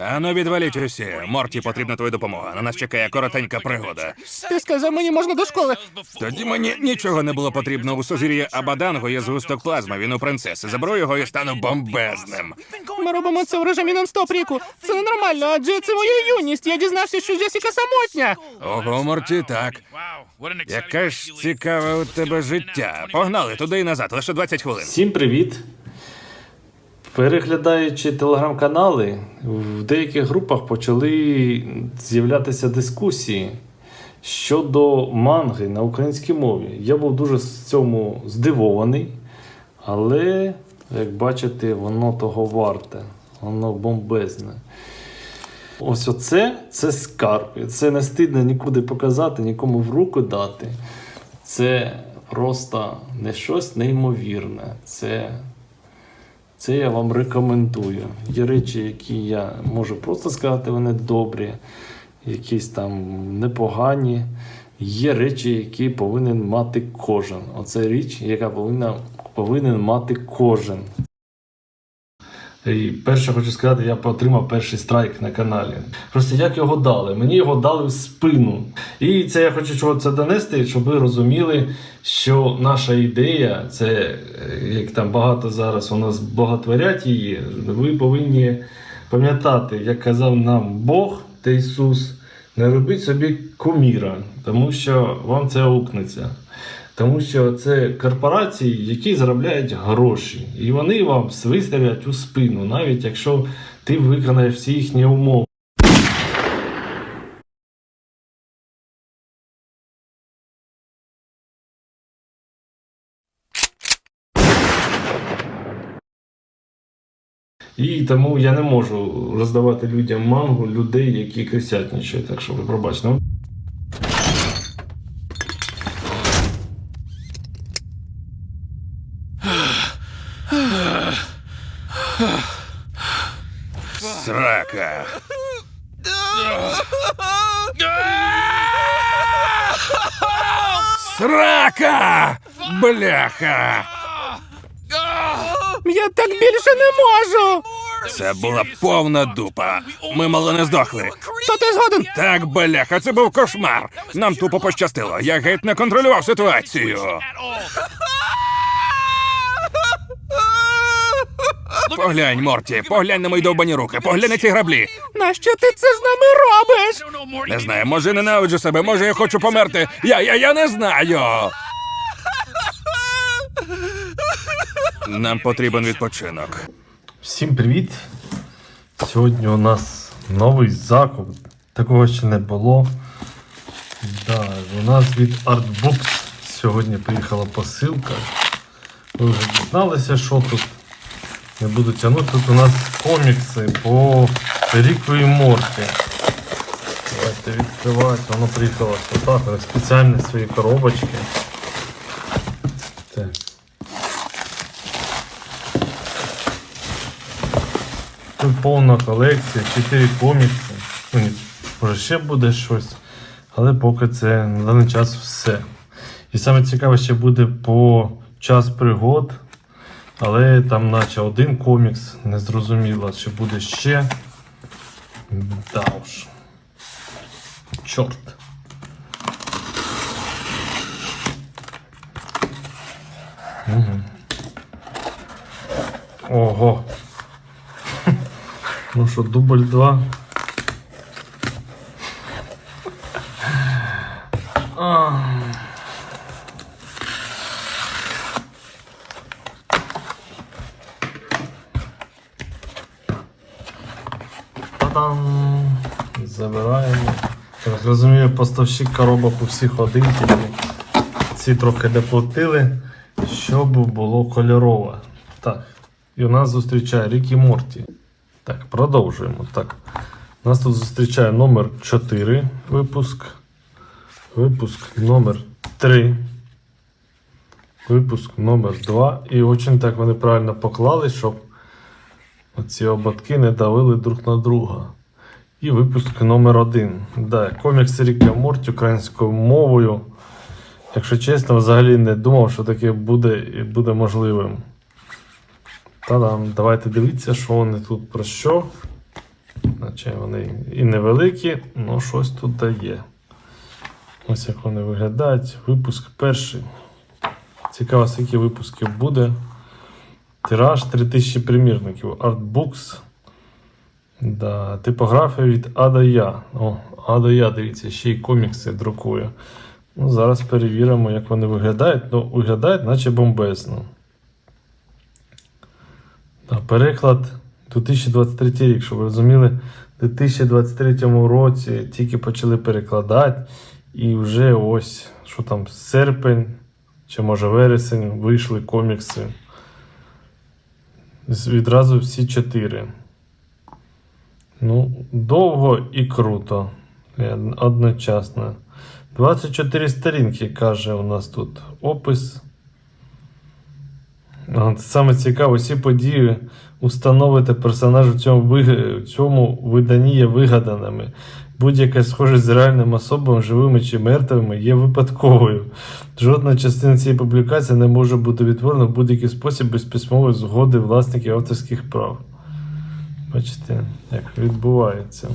Ану, відваліть усі. Морті потрібна твоя допомога. На нас чекає коротенька пригода. Ти сказав, мені можна до школи. Тоді мені нічого не було потрібно. У сузір'ї Абаданго є згусток плазми. Він у принцеси. Заберу його і стану бомбезним. Ми робимо це в режимі нон-стоп ріку. Це ненормально, адже це моя юність. Я дізнався, що Джесіка самотня. Ого, Морті, так. Яке ж цікаве у тебе життя. Погнали туди і назад, лише 20 хвилин. Всім привіт! Переглядаючи телеграм-канали, в деяких групах почали з'являтися дискусії щодо манги на українській мові. Я був дуже з цьому здивований, але, як бачите, воно того варте, воно бомбезне. Ось оце це скарб. Це не стидно нікуди показати, нікому в руку дати. Це просто не щось неймовірне. Це, це я вам рекомендую. Є речі, які я можу просто сказати, вони добрі, якісь там непогані. Є речі, які повинен мати кожен. Оце річ, яка повинна, повинен мати кожен. І перше хочу сказати, я отримав перший страйк на каналі. Просто як його дали? Мені його дали в спину. І це я хочу чого це донести, щоб ви розуміли, що наша ідея, це е, як там багато зараз у нас багатворять її. Ви повинні пам'ятати, як казав нам Бог та Ісус, не робіть собі куміра, тому що вам це аукнеться. Тому що це корпорації, які заробляють гроші, і вони вам виставлять у спину, навіть якщо ти виконаєш всі їхні умови. І тому я не можу роздавати людям мангу людей, які крисятничають, так що ви пробачте. Срака. Срака! Бляха! Я так більше не можу. Це була повна дупа. Ми мало не здохли. То ти згоден? Так, бляха, це був кошмар. Нам тупо пощастило. Я геть не контролював ситуацію. Поглянь, Морті, поглянь на мої довбані руки, поглянь на ці граблі. Нащо ти це з нами робиш? Не знаю, може ненавиджу себе, може я хочу померти. Я, я, я не знаю. Нам потрібен відпочинок. Всім привіт! Сьогодні у нас новий закуп. Такого ще не було. Да, у нас від Artbooks сьогодні приїхала посилка. Ви вже дізналися, що тут. Не буду тягнути. Тут у нас комікси по Ріку і Морті. Давайте відкривати. Воно приїхало отак. у Спеціальні свої коробочки. Так. Тут повна колекція, 4 комікси. Ну, може ще буде щось. Але поки це на даний час все. І саме цікаве ще буде по час пригод. Але там наче один комікс, не зрозуміло, чи буде ще. Да уж. Чорт. Угу. Ого. Ну що, дубль 2. Та-дам! Забираємо. Так розумію, поставщик коробок у всіх один, тільки ці трохи доплатили, щоб було кольорове. Так. І у нас зустрічає Рікі Морті. Так, продовжуємо. Так. Нас тут зустрічає номер 4 випуск. Випуск номер 3. Випуск номер 2. І очень так вони правильно поклали, щоб ці ободки не давили друг на друга. І випуск номер 1. Да, комікс Ріка Морті українською мовою. Якщо чесно, взагалі не думав, що таке буде і буде можливим. Та-дам, давайте дивіться, що вони тут про що. Наче вони і невеликі, але щось тут дає. Ось як вони виглядають. Випуск перший. Цікаво, скільки випусків буде. Тираж 3000 примірників. Артбукс. Да, типографія від А до Я. О, А Я, дивіться, ще й комікси друкує. Ну, зараз перевіримо, як вони виглядають. Ну, виглядають, наче бомбесно. Да, переклад 2023 рік, щоб ви розуміли, у 2023 році тільки почали перекладати, і вже ось, що там, серпень, чи може вересень, вийшли комікси. Відразу всі чотири. Ну, довго і круто. Одночасно. 24 сторінки, каже у нас тут опис. Це Саме цікаво, всі події установити персонажу в цьому, в цьому виданні є вигаданими. Будь-яка схожість з реальним особами, живими чи мертвими, є випадковою. Жодна частина цієї публікації не може бути відтворена в будь-який спосіб без письмової згоди власників авторських прав. Бачите, як відбувається.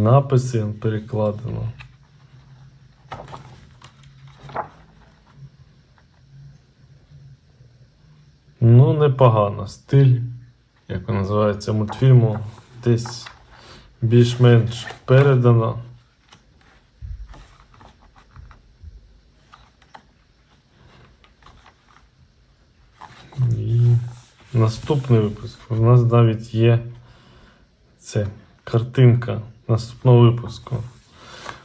Написи перекладено. Ну, непогано. Стиль, як називається, мультфільму десь більш-менш передано. І наступний випуск. У нас навіть є це картинка наступного випуску.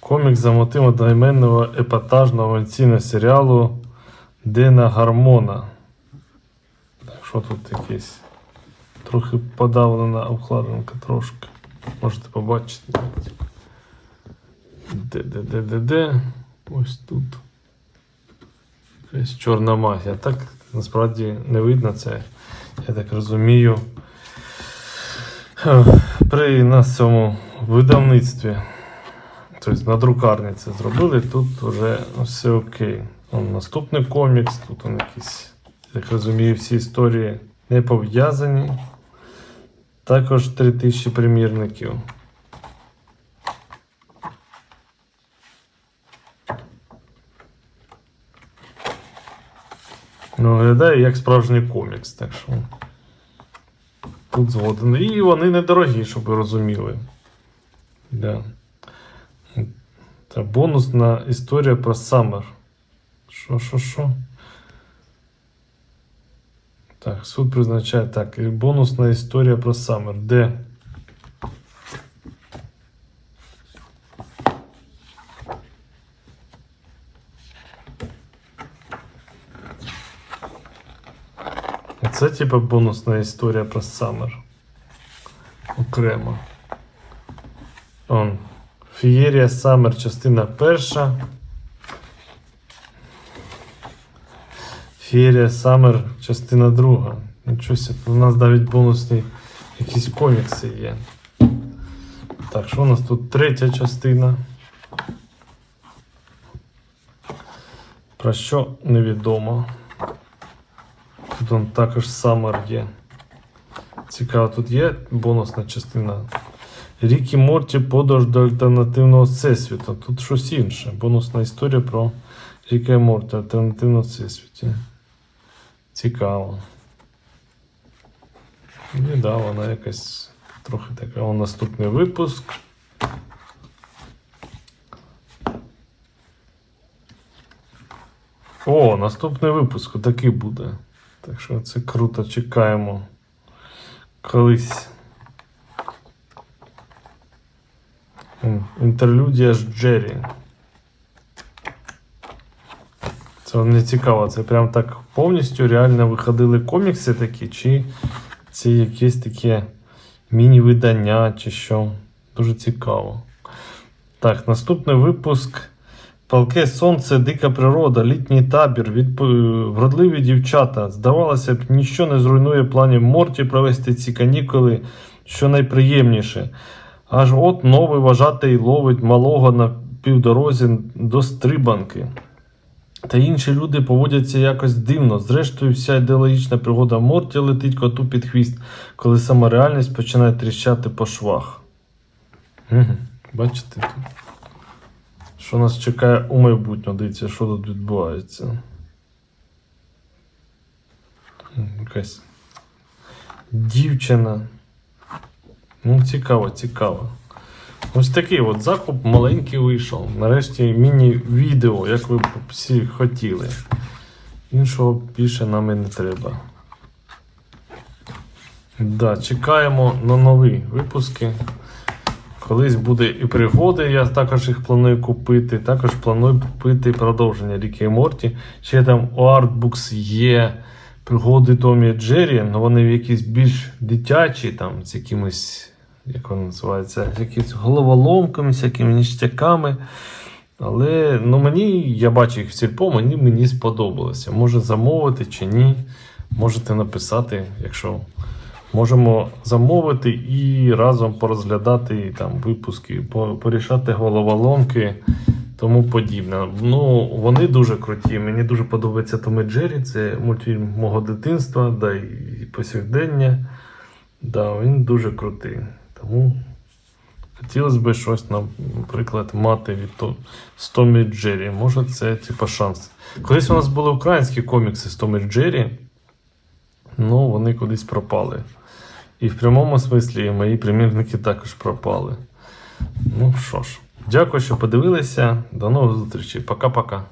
Комік за мотивом одноіменного епатажного аванційного серіалу Дена Гармона. Так, що тут якесь? Трохи подавлена обкладинка трошки. Можете побачити. Де, де, де, де, де? Ось тут. Якась чорна магія. Так насправді не видно це. Я так розумію. При нас цьому видавництві. Тобто на друкарні це зробили, тут вже все окей. Он наступний комікс, тут он якісь, як розумію, всі історії не пов'язані. Також 3000 примірників. Ну, виглядає як справжній комікс, так що тут згоден. І вони недорогі, щоб ви розуміли. Да. Та бонусна історія про Саммер. Що, що, що? Так, суд призначає так. І бонусна історія про Саммер. Де? Це типа бонусна історія про Саммер. Окремо. Он. Фієрія Саммер, частина перша. Фієрія Саммер, частина друга. Нічого себе, у нас навіть бонусні якісь комікси є. Так, що у нас тут третя частина? Про що невідомо. Тут он також Саммер є. Цікаво, тут є бонусна частина. Рік і Морті подорож до альтернативного всесвіту. Тут щось інше. Бонусна історія про Ріка і Морті альтернативного всесвіті. Цікаво. І да, вона якась трохи така. О, наступний випуск. О, наступний випуск такий буде. Так що це круто, чекаємо. Колись. Інтерлюдія з Джері. Це не цікаво, це прям так повністю реально виходили комікси такі, чи це якесь таке міні-видання, чи що. Дуже цікаво. Так, наступний випуск. Палке сонце, дика природа, літній табір, відп... вродливі дівчата. Здавалося б, ніщо не зруйнує планів Морті провести ці канікули, що найприємніше. Аж от новий вважатий ловить малого на півдорозі до стрибанки. Та інші люди поводяться якось дивно. Зрештою, вся ідеологічна пригода Морті летить коту під хвіст, коли сама реальність починає тріщати по швах. Бачите? Що нас чекає у майбутньому? Дивіться, що тут відбувається. Якась дівчина. Ну, цікаво, цікаво. Ось такий от закуп маленький вийшов. Нарешті міні-відео, як ви всі хотіли. Іншого більше нам і не треба. Да, чекаємо на нові випуски. Колись буде і пригоди, я також їх планую купити. Також планую купити продовження Ріки і Морті. Ще там у Artbooks є пригоди Томі і Джері, але вони якісь більш дитячі, там з якимись, як вони називаються, з якимись головоломками, всякими ніштяками. Але ну, мені, я бачу їх в сільпо, мені, мені сподобалося. Може замовити чи ні. Можете написати, якщо можемо замовити і разом порозглядати там випуски, порішати головоломки, тому подібне. Ну, вони дуже круті. Мені дуже подобається Том і Джері. Це мультфільм мого дитинства, да і повсякдення. Да, він дуже крутий. Тому хотілося б щось, наприклад, мати від То- з Том і Джері. Може, це типа шанс. Колись у нас були українські комікси з Том і Джері. Ну, вони кудись пропали. І в прямому смислі мої примірники також пропали. Ну що ж, дякую, що подивилися. До нових зустрічей. Пока-пока.